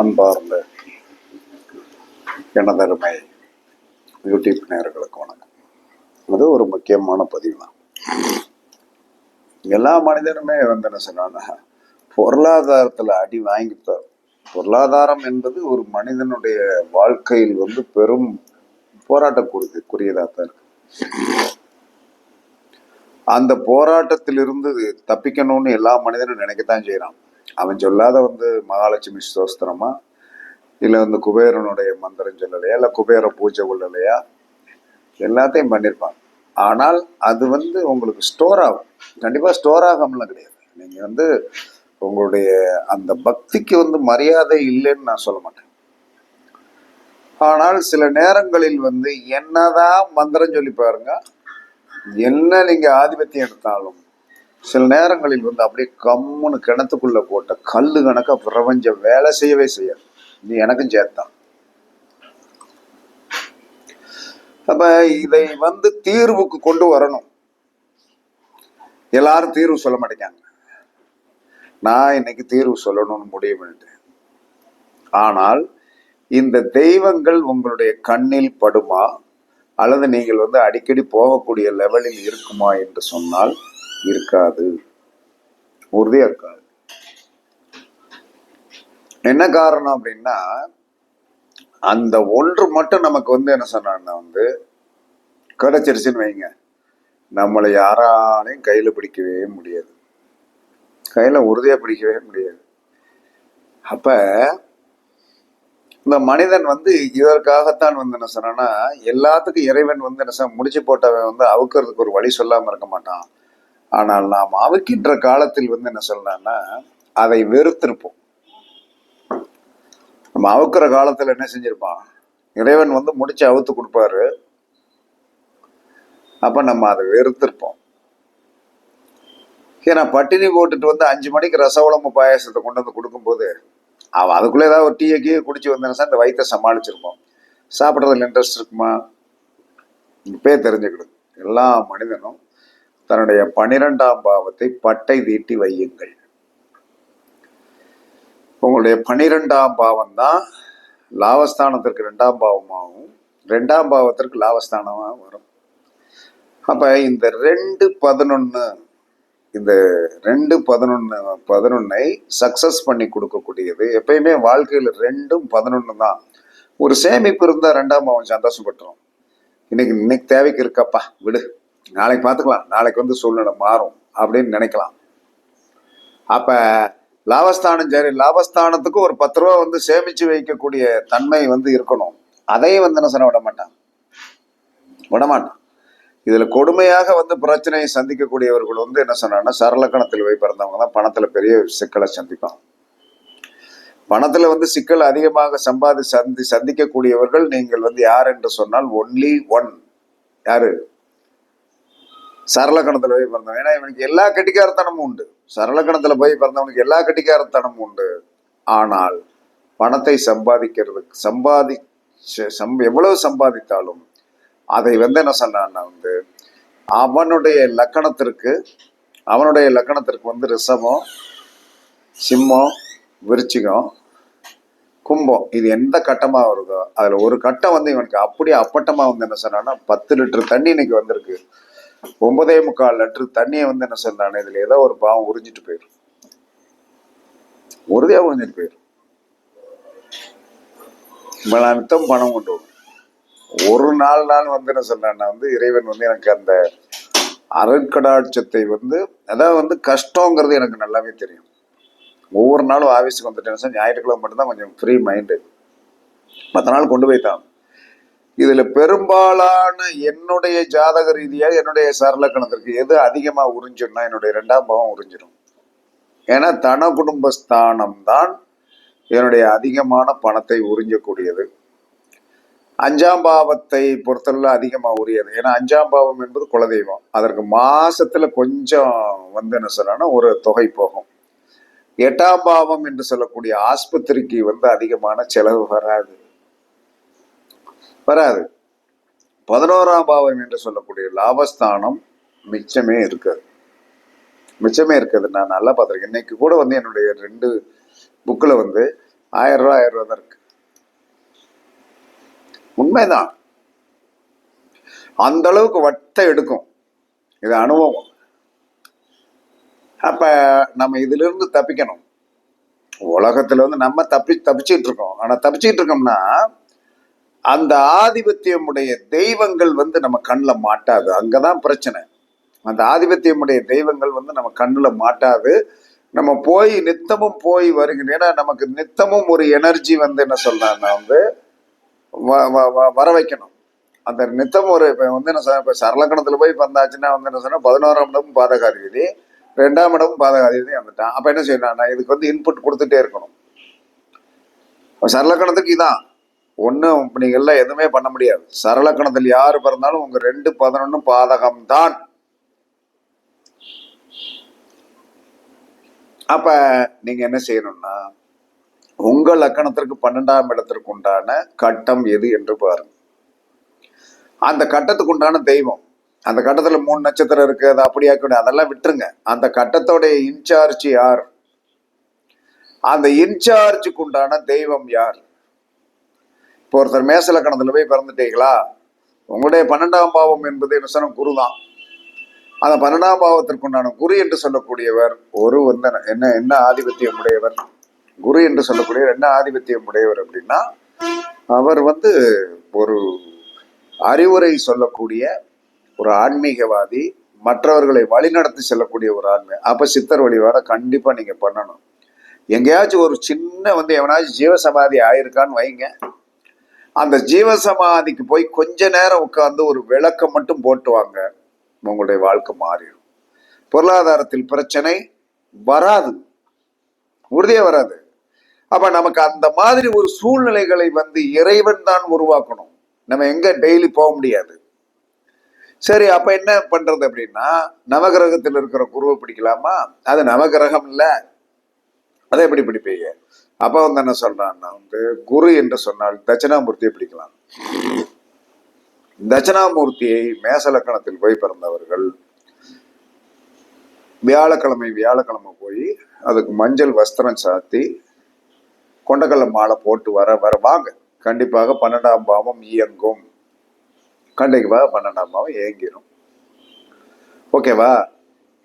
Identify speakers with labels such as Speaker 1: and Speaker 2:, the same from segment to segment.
Speaker 1: அன்பார்ந்த எனதருமை யூடியூப் நேர்களுக்கு வணக்கம். அது ஒரு முக்கியமான பதிவு தான் எல்லா மனிதனுமே வந்து என்ன சொன்னான்னா பொருளாதாரத்தில் அடி வாங்கிட்டார் பொருளாதாரம் என்பது ஒரு மனிதனுடைய வாழ்க்கையில் வந்து பெரும் போராட்டக்கூடியது குறியதாக தான் இருக்கு. அந்த போராட்டத்திலிருந்து தப்பிக்கணும்னு எல்லா மனிதனும் நினைக்கத்தான் செய்கிறான் அவன் சொல்லாத வந்து மகாலட்சுமி ஸ்தோஸ்திரமா இல்லை வந்து குபேரனுடைய மந்திரம் சொல்லலையா? இல்லை குபேர பூஜை உள்ளலையா? எல்லாத்தையும் பண்ணியிருப்பான் ஆனால் அது வந்து உங்களுக்கு ஸ்டோர் ஆகும். கண்டிப்பாக ஸ்டோர் ஆகாமலாம் கிடையாது. நீங்கள் வந்து உங்களுடைய அந்த பக்திக்கு வந்து மரியாதை இல்லைன்னு நான் சொல்ல மாட்டேன். ஆனால் சில நேரங்களில் வந்து என்னதான் மந்திரம் சொல்லி பாருங்க என்ன நீங்கள் ஆதிபத்தியம் எடுத்தாலும் சில நேரங்களில் வந்து அப்படியே கம்முன்னு கிணத்துக்குள்ள போட்ட கல்லு கணக்கா பிரபஞ்சம் வேலை செய்யவே செய்யாது. நீ எனக்கும் சேர்த்தான். அப்ப இதை வந்து தீர்வுக்கு கொண்டு வரணும். எல்லாரும் தீர்வு சொல்ல மாட்டேங்காங்க நான் இன்னைக்கு தீர்வு சொல்லணும்னு முடிவு பண்ணிட்டேன். ஆனால் இந்த தெய்வங்கள் உங்களுடைய கண்ணில் படுமா? அல்லது நீங்கள் வந்து அடிக்கடி போகக்கூடிய லெவலில் இருக்குமா என்று சொன்னால் இருக்காது. உறுதியா இருக்காது என்ன காரணம் அப்படின்னா அந்த ஒன்று மட்டும் நமக்கு வந்து என்ன சொன்னான்னா வந்து கிடைச்சிருச்சுன்னு வைங்க. நம்மளை யாராலையும் கையில பிடிக்கவே முடியாது. கையில உறுதியா பிடிக்கவே முடியாது. அப்ப இந்த மனிதன் வந்து இதற்காகத்தான் வந்து என்ன சொன்னா எல்லாத்துக்கும் இறைவன் வந்து என்ன முடிச்சு போட்டவன் வந்து அவுக்கிறதுக்கு ஒரு வழி சொல்லாம இருக்க மாட்டான். ஆனால் நாம் அவுக்கின்ற காலத்தில் வந்து என்ன சொல்லலாம்னா அதை வெறுத்திருப்போம். நம்ம அவுக்கிற காலத்தில் என்ன செஞ்சிருப்பான்? இறைவன் வந்து முடிச்சு அவுத்து கொடுப்பாரு. அப்ப நம்ம அதை வெறுத்திருப்போம். ஏன்னா பட்டினி போட்டுட்டு வந்து அஞ்சு மணிக்கு ரசகுழம்பு பாயாசத்தை கொண்டு வந்து கொடுக்கும்போது அவன் அதுக்குள்ளே ஏதாவது ஒரு டீயை கீழே குடிச்சு வந்தேன்னா இந்த வயிற்றை சமாளிச்சிருப்போம். சாப்பிட்றதுல இன்ட்ரெஸ்ட் இருக்குமா? இப்பே தெரிஞ்சுக்கிடும். எல்லா மனிதனும் தன்னுடைய பனிரெண்டாம் பாவத்தை பட்டை தீட்டி வையுங்கள். உங்களுடைய பனிரெண்டாம் பாவம் தான் லாபஸ்தானத்திற்கு ரெண்டாம் பாவமாகவும் ரெண்டாம் பாவத்திற்கு லாபஸ்தானமாக வரும். அப்போ இந்த ரெண்டு பதினொன்று இந்த ரெண்டு பதினொன்று பதினொன்னை சக்சஸ் பண்ணி கொடுக்கக்கூடியது எப்பயுமே வாழ்க்கையில் ரெண்டும் பதினொன்று தான் ஒரு சேமிப்பு இருந்தால் ரெண்டாம் பாவம் சந்தோஷப்பட்டுரும். இன்னைக்கு இன்னைக்கு தேவைக்கு இருக்கப்பா விடு. நாளைக்கு பார்த்துக்கலாம். நாளைக்கு வந்து சூழ்நிலை மாறும் அப்படின்னு நினைக்கலாம். அப்ப லாபஸ்தானம் சரி லாபஸ்தானத்துக்கு ஒரு பத்து ரூபா வந்து சேமிச்சு வைக்கக்கூடிய தன்மை வந்து இருக்கணும். அதையும் வந்து என்ன சொல்ல விட விடமாட்டான். விட இதுல கொடுமையாக வந்து பிரச்சனையை சந்திக்கக்கூடியவர்கள் வந்து என்ன சொன்னாங்கன்னா சரலக்கணத்தில் போய் பிறந்தவங்க தான். பணத்துல பெரிய சிக்கலை சந்திப்பாங்க. பணத்துல வந்து சிக்கல் அதிகமாக சம்பாதி சந்தி சந்திக்கக்கூடியவர்கள் நீங்கள் வந்து யார் என்று சொன்னால் ஒன்லி ஒன் யாரு? சரளக்கணத்துல போய் பிறந்தவன். ஏன்னா இவனுக்கு எல்லா கட்டிக்காரத்தனமும் உண்டு. சரளக்கணத்துல போய் பிறந்தவனுக்கு எல்லா கட்டிக்காரத்தனமும் உண்டு. ஆனால் பணத்தை சம்பாதிக்கிறதுக்கு சம்பாதி சம் எவ்வளவு சம்பாதித்தாலும் அதை வந்து என்ன சொன்னான்னா வந்து அவனுடைய லக்கணத்திற்கு அவனுடைய லக்கணத்திற்கு வந்து ரிஷபம் சிம்மம் விருச்சிகம் கும்பம் இது எந்த கட்டமாக வருதோ அதில் ஒரு கட்டம் வந்து இவனுக்கு அப்படியே அப்பட்டமாக வந்து என்ன சொன்னான்னா பத்து லிட்டர் தண்ணி இன்னைக்கு வந்திருக்கு. ஒன்பதே முக்கால் லிட்டர் தண்ணியை வந்து என்ன சொல்றானே இதுல ஏதோ ஒரு பாவம் உறிஞ்சிட்டு போயிடும். உறுதியா உறிஞ்சிட்டு போயிடும். இவ்வளவு பணம் கொண்டு வரும் ஒரு நாள் நாள் வந்து என்ன சொல்றான்னா வந்து இறைவன் வந்து எனக்கு அந்த அருட்கடாட்சத்தை வந்து அதாவது வந்து கஷ்டங்கிறது எனக்கு நல்லாவே தெரியும். ஒவ்வொரு நாளும் ஆஃபீஸுக்கு வந்துட்டேன் ஞாயிற்றுக்கிழமை மட்டும்தான் கொஞ்சம் ஃப்ரீ மைண்டு மற்ற நாள் கொண்டு போய் தான் இதுல பெரும்பாலான என்னுடைய ஜாதக ரீதியாக என்னுடைய சரலக்கணத்திற்கு எது அதிகமா உறிஞ்சிடும்னா என்னுடைய ரெண்டாம் பாவம் உறிஞ்சிடும் ஏன்னா தன குடும்பஸ்தானம் தான் என்னுடைய அதிகமான பணத்தை உறிஞ்சக்கூடியது. அஞ்சாம் பாவத்தை பொறுத்தளவு அதிகமா உரியது. ஏன்னா அஞ்சாம் பாவம் என்பது குலதெய்வம். அதற்கு மாசத்துல கொஞ்சம் வந்து என்ன சொல்லணும்னா ஒரு தொகை போகும். எட்டாம் பாவம் என்று சொல்லக்கூடிய ஆஸ்பத்திரிக்கு வந்து அதிகமான செலவு வராது. வராது. பதினோராம் பாவம் என்று சொல்லக்கூடிய லாபஸ்தானம் மிச்சமே இருக்காது. மிச்சமே இருக்குது. நான் நல்லா பார்த்துருக்கேன். இன்னைக்கு கூட வந்து என்னுடைய ரெண்டு புக்கில் வந்து ஆயிரம் ரூபா ஆயிரம் ரூபா தான் இருக்கு. உண்மைதான். அந்த அளவுக்கு வட்டை எடுக்கும். இது அனுபவம். அப்ப நம்ம இதுல இருந்து தப்பிக்கணும். உலகத்துல வந்து நம்ம தப்பி தப்பிச்சுட்டு இருக்கோம். ஆனா தப்பிச்சுட்டு இருக்கோம்னா அந்த ஆதிபத்தியமுடைய தெய்வங்கள் வந்து நம்ம கண்ணில் மாட்டாது. அங்கதான் பிரச்சனை. அந்த ஆதிபத்தியமுடைய தெய்வங்கள் வந்து நம்ம கண்ணில் மாட்டாது. நம்ம போய் நித்தமும் போய் வருகிறோம் ஏன்னா நமக்கு நித்தமும் ஒரு எனர்ஜி வந்து என்ன சொல்றாங்கன்னா வந்து வ- வ- வர வைக்கணும். அந்த நித்தம் ஒரு இப்போ வந்து என்ன சொல்ல இப்போ சரளக்கணத்தில் போய் வந்தாச்சுன்னா வந்து என்ன சொன்னால் பதினோராம் இடமும் பாதகாதிபதி ரெண்டாம் இடமும் பாதகாதிபதி வந்துட்டான். அப்போ என்ன செய்யணும் நான் இதுக்கு வந்து இன்புட் கொடுத்துட்டே இருக்கணும். சரளக்கணத்துக்கு இதான். ஒன்றும் நீங்கள் எதுவுமே பண்ண முடியாது. சரளக்கணத்தில் யார் பிறந்தாலும் உங்கள் ரெண்டு பதினொன்றும் பாதகம் தான் நீங்கள் என்ன செய்யணும்னா உங்கள் லக்கணத்திற்கு பன்னெண்டாம் இடத்திற்கு உண்டான கட்டம் எது என்று பாருங்க. அந்த கட்டத்துக்கு உண்டான தெய்வம். அந்த கட்டத்தில் மூணு நட்சத்திரம் இருக்குது அது அப்படியா கூட அதெல்லாம் விட்டுருங்க. அந்த கட்டத்தோடைய இன்சார்ஜ் யார்? அந்த இன்சார்ஜுக்கு உண்டான தெய்வம் யார்? இப்போ ஒருத்தர் மேச லக்கணத்துல போய் பிறந்துட்டீங்களா உங்களுடைய பன்னெண்டாம் பாவம் என்பது என்ன சொன்ன குரு தான். அந்த பன்னெண்டாம் பாவத்திற்கு உண்டான குரு என்று சொல்லக்கூடியவர் ஒரு வந்து என்ன என்ன ஆதிபத்தியம் உடையவர்? குரு என்று சொல்லக்கூடியவர் என்ன ஆதிபத்தியம் உடையவர் அப்படின்னா அவர் வந்து ஒரு அறிவுரை சொல்லக்கூடிய ஒரு ஆன்மீகவாதி மற்றவர்களை வழிநடத்தி செல்லக்கூடிய ஒரு ஆன்மீக அப்ப சித்தர் வழிபாட கண்டிப்பா நீங்க பண்ணணும். எங்கேயாச்சும் ஒரு சின்ன வந்து எவனாச்சும் ஜீவசமாதி ஆயிருக்கான்னு வைங்க. அந்த ஜீவசமாதிக்கு போய் கொஞ்ச நேரம் உட்காந்து ஒரு விளக்கம் மட்டும் போட்டுவாங்க. உங்களுடைய வாழ்க்கை மாறிடும். பொருளாதாரத்தில் பிரச்சனை வராது. உறுதியே வராது. அப்ப நமக்கு அந்த மாதிரி ஒரு சூழ்நிலைகளை வந்து இறைவன் தான் உருவாக்கணும். நம்ம எங்க டெய்லி போக முடியாது. சரி அப்ப என்ன பண்றது அப்படின்னா நவகிரகத்தில் இருக்கிற குருவை பிடிக்கலாமா? அது நவகிரகம் இல்லை. அதை எப்படி பிடிப்பீங்க? அப்போ வந்து என்ன சொல்றான்னா வந்து குரு என்று சொன்னால் தட்சிணாமூர்த்தியை பிடிக்கலாம். தட்சிணாமூர்த்தியை மேசலக்கணத்தில் போய் பிறந்தவர்கள் வியாழக்கிழமை வியாழக்கிழமை போய் அதுக்கு மஞ்சள் வஸ்திரம் சாத்தி கொண்டக்கல்ல மாலை போட்டு வர வர வாங்க. கண்டிப்பாக பன்னெண்டாம் பாவம் இயங்கும். கண்டிப்பாக பன்னெண்டாம் பாவம் இயங்கிடும் ஓகேவா?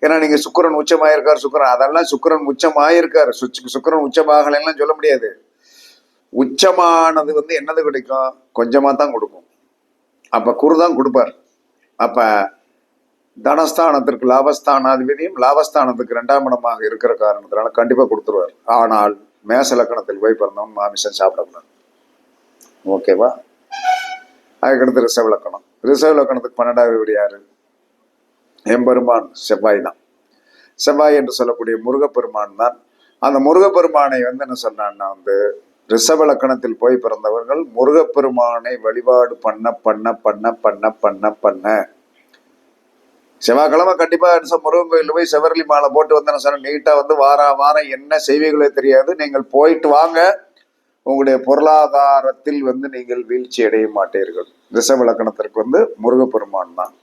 Speaker 1: ஏன்னா நீங்க சுக்கரன் உச்சமாயிருக்கார் சுக்கரன் அதெல்லாம் சுக்கரன் உச்சமாயிருக்காரு. சுக்கரன் சுக்கிரன் உச்சமாகலாம் சொல்ல முடியாது. உச்சமானது வந்து என்னது கிடைக்கும்? கொஞ்சமா தான் கொடுக்கும். அப்ப குரு தான் கொடுப்பார். அப்ப தனஸ்தானத்திற்கு லாபஸ்தானாதிபதியும் லாபஸ்தானத்துக்கு ரெண்டாம் இடமாக இருக்கிற காரணத்தினால கண்டிப்பா கொடுத்துருவார். ஆனால் மேச லக்கணத்தில் போய் பிறந்தவன் மாமிசம் சாப்பிடக்கூடாது. ஓகேவா? அதுக்கடுத்து ரிசர்வ் லக்கணம். ரிசர்வ் லக்கணத்துக்கு பன்னெண்டாவது வீடு யாரு? எம்பெருமான் செவ்வாய் தான். செவ்வாய் என்று சொல்லக்கூடிய முருகப்பெருமான் தான். அந்த முருகப்பெருமானை வந்து என்ன சொன்னான்னா வந்து ரிஷப லக்கணத்தில் போய் பிறந்தவர்கள் முருகப்பெருமானை வழிபாடு பண்ண பண்ண பண்ண பண்ண பண்ண பண்ண. செவ்வாய்க்கிழமை கண்டிப்பாக என்ன முருகன் கோயில்ல போய் செவரளி மாலை போட்டு வந்து என்ன சொன்ன நீட்டாக வந்து வார வாரம் என்ன செய்வீங்களோ தெரியாது. நீங்கள் போயிட்டு வாங்க. உங்களுடைய பொருளாதாரத்தில் வந்து நீங்கள் வீழ்ச்சி அடைய மாட்டீர்கள். ரிஷப லக்கணத்திற்கு வந்து முருகப்பெருமான் தான்.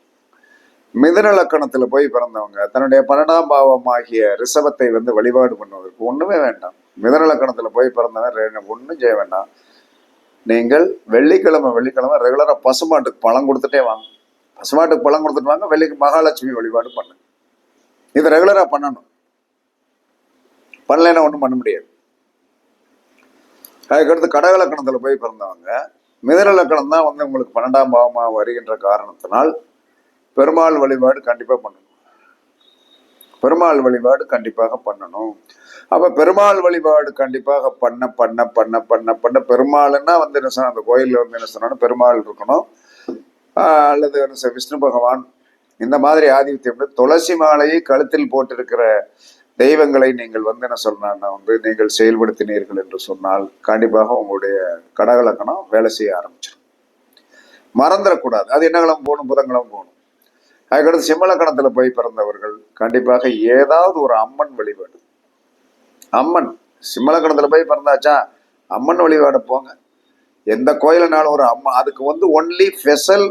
Speaker 1: மிதுன லக்கணத்துல போய் பிறந்தவங்க தன்னுடைய பன்னெண்டாம் பாவமாகிய ரிஷபத்தை வந்து வழிபாடு பண்ணுவதற்கு ஒண்ணுமே வேண்டாம். மிதுன லக்கணத்துல போய் பிறந்தவன் ரெ- ஒண்ணும் செய்ய வேண்டாம். நீங்கள் வெள்ளிக்கிழமை வெள்ளிக்கிழமை ரெகுலரா பசுமாட்டுக்கு பழம் கொடுத்துட்டே வாங்க. பசுமாட்டுக்கு பழம் கொடுத்துட்டு வாங்க வெள்ளிக்கு மகாலட்சுமி வழிபாடு பண்ணுங்க இது ரெகுலரா பண்ணணும். பண்ணலைன்னா ஒண்ணும் பண்ண முடியாது. அதுக்கடுத்து கடக லக்கணத்துல போய் பிறந்தவங்க மிதுன லக்கணம் தான் வந்து உங்களுக்கு பன்னெண்டாம் பாவமாக வருகின்ற காரணத்தினால் பெருமாள் வழிபாடு கண்டிப்பாக பண்ணணும். பெருமாள் வழிபாடு கண்டிப்பாக பண்ணணும். அப்போ பெருமாள் வழிபாடு கண்டிப்பாக பண்ண பண்ண பண்ண பண்ண பண்ண பெருமாள்னா வந்து என்ன சொன்ன அந்த கோயிலில் வந்து என்ன சொன்னா பெருமாள் இருக்கணும். அல்லது என்ன விஷ்ணு பகவான் இந்த மாதிரி ஆதித்யம் துளசி மாலையை கழுத்தில் போட்டிருக்கிற தெய்வங்களை நீங்கள் வந்து என்ன சொன்னா வந்து நீங்கள் செயல்படுத்தினீர்கள் என்று சொன்னால் கண்டிப்பாக உங்களுடைய கடகலக்கணம் வேலை செய்ய ஆரம்பிச்சிடும் மறந்துடக்கூடாது. அது என்ன கிழமை போகணும் புதன்கிழமை போகணும். அதுக்கடுத்து சிம்மலக்கணத்துல போய் பிறந்தவர்கள் கண்டிப்பாக ஏதாவது ஒரு அம்மன் வழிபாடு. அம்மன் சிம்மலக்கணத்துல போய் பிறந்தாச்சா? அம்மன் வழிபாடு போங்க. எந்த கோயிலுனாலும் ஒரு அம்மா அதுக்கு வந்து ஒன்லி ஸ்பெஷல்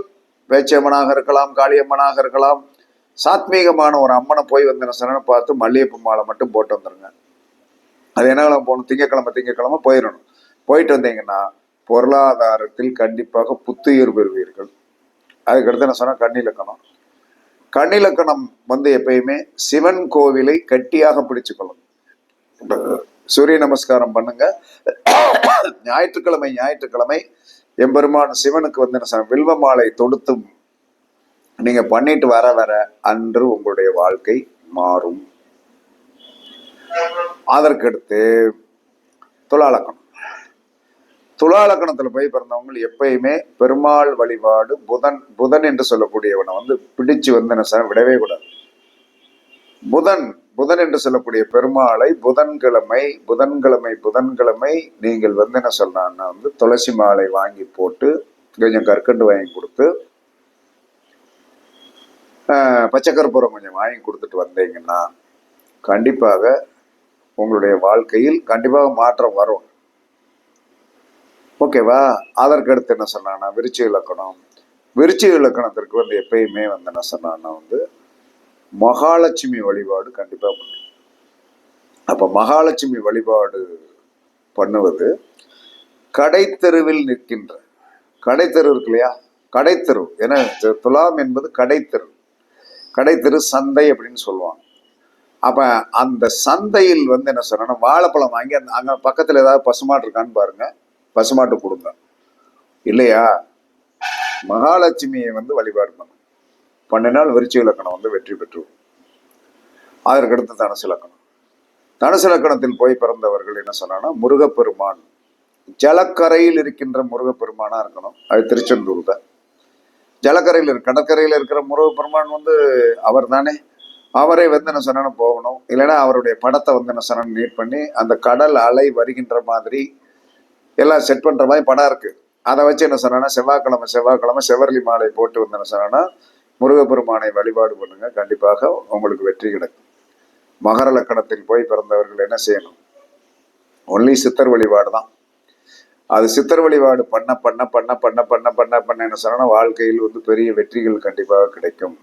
Speaker 1: பேச்சியம்மனாக இருக்கலாம் காளியம்மனாக இருக்கலாம். சாத்மீகமான ஒரு அம்மனை போய் வந்து என்ன சொன்னேன்னு பார்த்து மல்லிகைப்பூ மாலை மட்டும் போட்டு வந்துருங்க. அது என்ன போகணும்? திங்கக்கிழமை திங்கக்கிழமை போயிடணும். போயிட்டு வந்தீங்கன்னா பொருளாதாரத்தில் கண்டிப்பாக புத்துயிர் பெறுவீர்கள். அதுக்கடுத்து என்ன சொன்னா? கண்ணிலக்கணம் கண்ணிலக்கணம் வந்து எப்பயுமே சிவன் கோவிலை கட்டியாக பிடிச்சுக்கொள்ளும். சூரிய நமஸ்காரம் பண்ணுங்க. ஞாயிற்றுக்கிழமை ஞாயிற்றுக்கிழமை எம்பெருமான் சிவனுக்கு வந்து என்ன வில்வ மாலை தொடுத்தும். நீங்க பண்ணிட்டு வர வர அன்று உங்களுடைய வாழ்க்கை மாறும். அதற்கடுத்து துலாலக்கணம் துலாலக்கணத்துல போய் பிறந்தவங்க எப்பயுமே பெருமாள் வழிபாடு புதன் புதன் என்று சொல்லக்கூடியவனை வந்து பிடிச்சு வந்து என்ன விடவே கூடாது. புதன் புதன் என்று சொல்லக்கூடிய பெருமாளை புதன்கிழமை புதன்கிழமை புதன்கிழமை நீங்கள் வந்து என்ன சொல்லலாம்னா வந்து துளசி மாலை வாங்கி போட்டு கொஞ்சம் கற்கண்டு வாங்கி கொடுத்து ஆஹ், பச்சை கொஞ்சம் வாங்கி கொடுத்துட்டு வந்தீங்கன்னா கண்டிப்பாக உங்களுடைய வாழ்க்கையில் கண்டிப்பாக மாற்றம் வரும். ஓகேவா? அதற்கு அடுத்து என்ன சொன்னான்னா விருச்சி இலக்கணம். விருச்சி இலக்கணத்திற்கு வந்து எப்பயுமே வந்து என்ன சொன்னான்னா வந்து மகாலட்சுமி வழிபாடு கண்டிப்பாக பண்ணும். அப்போ மகாலட்சுமி வழிபாடு பண்ணுவது கடைத்தெருவில் நிற்கின்ற கடைத்தெரு இருக்கு இல்லையா? கடைத்தெரு. ஏன்னா துலாம் என்பது கடைத்தெரு. கடைத்தெரு சந்தை அப்படின்னு சொல்லுவாங்க. அப்ப அந்த சந்தையில் வந்து என்ன சொன்னா வாழைப்பழம் வாங்கி அந்த அங்க பக்கத்துல ஏதாவது பசுமாடு இருக்கான்னு பாருங்க. பசுமாட்டு கொடுங்க. இல்லையா? மகாலட்சுமியை வந்து வழிபாடு பண்ணும். நாள் விருச்சி இலக்கணம் வந்து வெற்றி பெற்றுவோம் அதற்கடுத்து தனுசு இலக்கணம். தனுசு இலக்கணத்தில் போய் பிறந்தவர்கள் என்ன சொன்னான்னா முருகப்பெருமான். ஜலக்கரையில் இருக்கின்ற முருகப்பெருமானா இருக்கணும். அது திருச்செந்தூர் தான் ஜலக்கரையில் கடற்கரையில் இருக்கிற முருகப்பெருமான் வந்து அவர் தானே அவரை வந்து என்ன சொன்னா போகணும். இல்லைன்னா அவருடைய படத்தை வந்து என்ன சொன்னு நீட் பண்ணி அந்த கடல் அலை வருகின்ற மாதிரி எல்லாம் செட் பண்ற மாதிரி படம் இருக்கு. அதை வச்சு என்ன சொன்னா செவ்வாய்க்கிழமை செவ்வாய்க்கிழமை செவ்வரளி மாலை போட்டு வந்து என்ன சொன்னா முருகப்பெருமானை வழிபாடு பண்ணுங்க. கண்டிப்பாக உங்களுக்கு வெற்றி கிடைக்கும். மகர லக்கணத்தில் போய் பிறந்தவர்கள் என்ன செய்யணும்? ஒன்லி சித்தர் வழிபாடு தான். அது சித்தர் வழிபாடு பண்ண பண்ண பண்ண பண்ண பண்ண பண்ண பண்ண என்ன சொன்னா வாழ்க்கையில் வந்து பெரிய வெற்றிகள் கண்டிப்பாக கிடைக்கும்.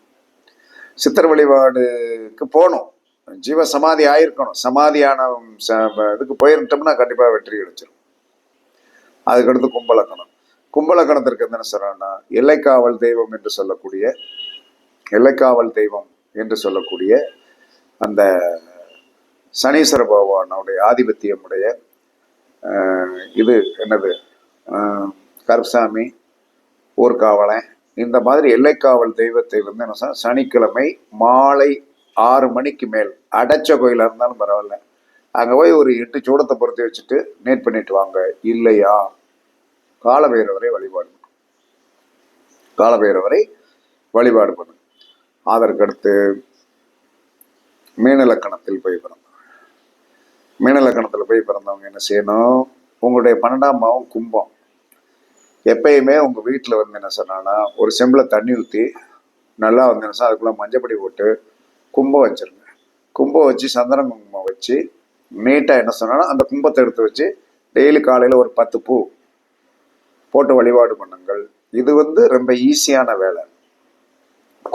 Speaker 1: சித்தர் வழிபாடுக்கு போகணும். ஜீவ சமாதி ஆயிருக்கணும். சமாதியான ச- இதுக்கு போயிருந்தோம்னா கண்டிப்பாக வெற்றி கிடைச்சிடும் அதுக்கடுத்து கும்பலக்கணம். கும்பலக்கணத்திற்கு என்ன சொல்றாங்கன்னா எல்லைக்காவல் தெய்வம் என்று சொல்லக்கூடிய எல்லைக்காவல் தெய்வம் என்று சொல்லக்கூடிய அந்த சனீஸ்வர பகவானுடைய ஆதிபத்தியமுடைய இது என்னது? கருப்சாமி ஊர்காவலன் இந்த மாதிரி எல்லைக்காவல் தெய்வத்தை வந்து என்ன சொன்னா, சனிக்கிழமை மாலை ஆறு மணிக்கு மேல் அடைச்ச கோயிலாக இருந்தாலும் பரவாயில்ல. அங்கே போய் ஒரு எட்டு சூடத்தை பொறுத்து வச்சுட்டு நீட் பண்ணிட்டு வாங்க. இல்லையா? காலபைரவரை வழிபாடு பண்ணும். காலபைரவரை வழிபாடு பண்ணும். அதற்கடுத்து மீனலக்கணத்தில் போய் பிறந்தோம் மீனலக்கணத்தில் போய் பிறந்தவங்க என்ன செய்யணும்? உங்களுடைய பன்னெண்டாம் பாவம் கும்பம். எப்பயுமே உங்கள் வீட்டில் வந்து என்ன சொன்னான்னா ஒரு செம்பில் தண்ணி ஊற்றி நல்லா வந்து என்ன அதுக்குள்ளே மஞ்சப்படி போட்டு கும்பம் வச்சுருங்க. கும்பம் வச்சு சந்தன குங்குமம் வச்சு நீட்டாக என்ன சொன்னா அந்த கும்பத்தை எடுத்து வச்சு டெய்லி காலையில் ஒரு பத்து பூ போட்டு வழிபாடு பண்ணுங்கள். இது வந்து ரொம்ப ஈஸியான வேலை.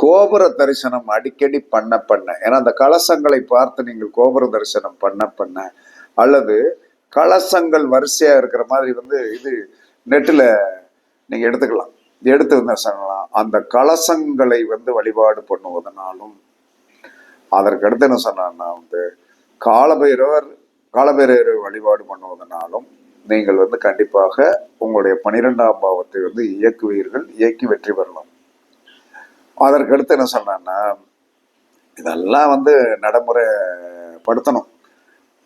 Speaker 1: கோபுர தரிசனம் அடிக்கடி பண்ண பண்ண ஏன்னா அந்த கலசங்களை பார்த்து நீங்கள் கோபுர தரிசனம் பண்ண பண்ண அல்லது கலசங்கள் வரிசையாக இருக்கிற மாதிரி வந்து இது நெட்டில் நீங்கள் எடுத்துக்கலாம். எடுத்து வந்து சொல்லலாம்? அந்த கலசங்களை வந்து வழிபாடு பண்ணுவதனாலும் அதற்கு அடுத்து என்ன சொன்னான்னா வந்து காலபைரவர் காலபைரவர் வழிபாடு பண்ணுவதனாலும் நீங்கள் வந்து கண்டிப்பாக உங்களுடைய பனிரெண்டாம் பாவத்தை வந்து இயக்குவீர்கள் இயக்கி வெற்றி பெறலாம். அதற்கு அடுத்து என்ன சொன்னேன்னா இதெல்லாம் வந்து நடைமுறைப்படுத்தணும்.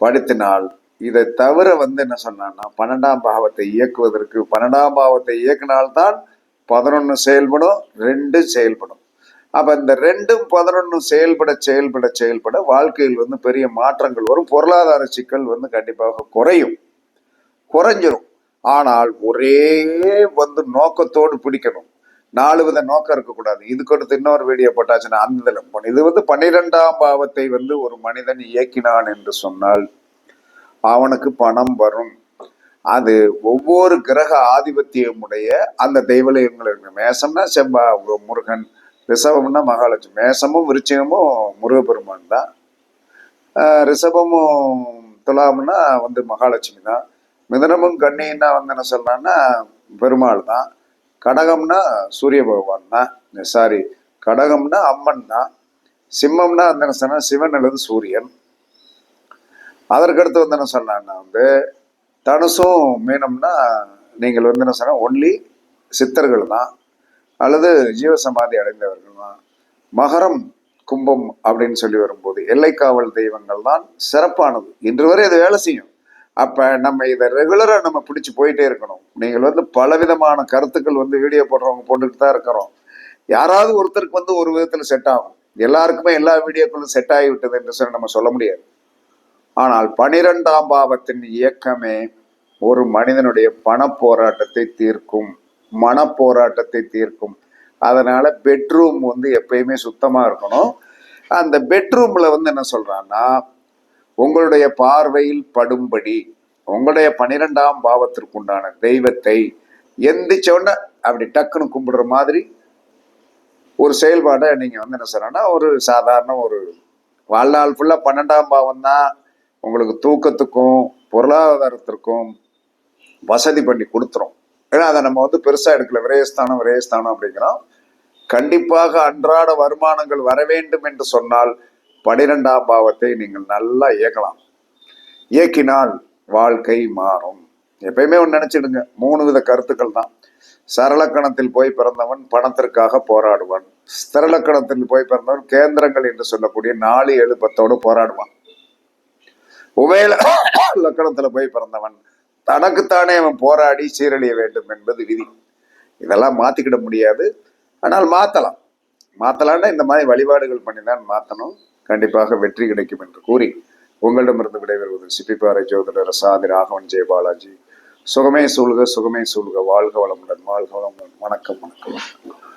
Speaker 1: படுத்தினால் இதை தவிர வந்து என்ன சொன்னான்னா பன்னெண்டாம் பாவத்தை இயக்குவதற்கு பன்னெண்டாம் பாவத்தை இயக்கினால்தான் பதினொன்று செயல்படும் ரெண்டு செயல்படும். அப்போ இந்த ரெண்டும் பதினொன்றும் செயல்பட செயல்பட செயல்பட வாழ்க்கையில் வந்து பெரிய மாற்றங்கள் வரும். பொருளாதார சிக்கல் வந்து கண்டிப்பாக குறையும். குறைஞ்சிரும். ஆனால் ஒரே வந்து நோக்கத்தோடு பிடிக்கணும். நாலு வித நோக்கம் இருக்கக்கூடாது. இதுக்கு அடுத்து இன்னொரு வீடியோ போட்டாச்சுன்னா அந்த இது வந்து பன்னிரெண்டாம் பாவத்தை வந்து ஒரு மனிதன் இயக்கினான் என்று சொன்னால் அவனுக்கு பணம் வரும். அது ஒவ்வொரு கிரக ஆதிபத்தியமுடைய அந்த தெய்வலயங்கள் மேசம்னா செம்பா முருகன் ரிஷபம்னா மகாலட்சுமி. மேசமும் விருச்சிகமும் முருகப்பெருமான் தான். ரிஷபமும் துலாம்னா வந்து மகாலட்சுமி தான். மிதனமும் கண்ணின்னா வந்து என்ன சொல்லலாம்னா பெருமாள் தான். கடகம்னா சூரிய பகவான் தான். சாரி கடகம்னா அம்மன் தான். சிம்மம்னா வந்து என்ன சொன்னா சிவன் அல்லது சூரியன். அதற்கடுத்து வந்து என்ன சொன்னான்னா வந்து தனுசும் மீனம்னா நீங்கள் வந்து என்ன சொன்னால் ஒன்லி சித்தர்கள் தான். அல்லது ஜீவசமாதி அடைந்தவர்கள் தான் மகரம் கும்பம் அப்படின்னு சொல்லி வரும்போது எல்லைக்காவல் தெய்வங்கள் தான் சிறப்பானது. இன்று வரை அது வேலை செய்யும். அப்போ நம்ம இதை ரெகுலராக நம்ம பிடிச்சி போயிட்டே இருக்கணும். நீங்கள் வந்து பலவிதமான கருத்துக்கள் வந்து வீடியோ போடுறவங்க போட்டுட்டு தான் இருக்கிறோம். யாராவது ஒருத்தருக்கு வந்து ஒரு விதத்தில் செட் ஆகும். எல்லாருக்குமே எல்லா வீடியோக்களும் செட் ஆகிவிட்டது என்று சொல்லி நம்ம சொல்ல முடியாது. ஆனால் பனிரெண்டாம் பாவத்தின் இயக்கமே ஒரு மனிதனுடைய பண போராட்டத்தை தீர்க்கும். மனப்போராட்டத்தை தீர்க்கும். அதனால பெட்ரூம் வந்து எப்பயுமே சுத்தமா இருக்கணும். அந்த பெட்ரூம்ல வந்து என்ன சொல்றான்னா உங்களுடைய பார்வையில் படும்படி உங்களுடைய பனிரெண்டாம் பாவத்திற்குண்டான தெய்வத்தை எந்திரிச்ச உடனே அப்படி டக்குன்னு கும்பிடுற மாதிரி ஒரு செயல்பாடை நீங்க வந்து என்ன சொல்றேன்னா ஒரு சாதாரண ஒரு வாழ்நாள் ஃபுல்லா பன்னெண்டாம் பாவம் தான் உங்களுக்கு தூக்கத்துக்கும் பொருளாதாரத்திற்கும் வசதி பண்ணி கொடுத்துரும். ஏன்னா அதை நம்ம வந்து பெருசா எடுக்கல. விரயஸ்தானம் விரயஸ்தானம் அப்படிங்கிறோம். கண்டிப்பாக அன்றாட வருமானங்கள் வர வேண்டும் என்று சொன்னால் பனிரெண்டாம் பாவத்தை நீங்கள் நல்லா இயக்கலாம். இயக்கினால் வாழ்க்கை மாறும். எப்பயுமே ஒன்று நினைச்சிடுங்க. மூணு வித கருத்துக்கள் தான். சரளக்கணத்தில் போய் பிறந்தவன் பணத்திற்காக போராடுவான். ஸ்திரலக்கணத்தில் போய் பிறந்தவன் கேந்திரங்கள் என்று சொல்லக்கூடிய நாலு எழுப்பத்தோடு போராடுவான். உபயல லக்கணத்துல போய் பிறந்தவன் தனக்குத்தானே அவன் போராடி சீரழிய வேண்டும் என்பது விதி. இதெல்லாம் மாத்திக்கிட முடியாது. ஆனால் மாத்தலாம். மாத்தலாம்னா இந்த மாதிரி வழிபாடுகள் பண்ணி தான் மாத்தணும். கண்டிப்பாக வெற்றி கிடைக்கும் என்று கூறி உங்களிடமிருந்து விடைபெறுவது சிப்பிப்பாறை ஜோதிடர் சாதி ராகவன் ஜெயபாலாஜி சுகமே சூழ்க சுகமே சூழ்க. வாழ்க வளமுடன் வாழ்க வளமுடன். வணக்கம் வணக்கம்.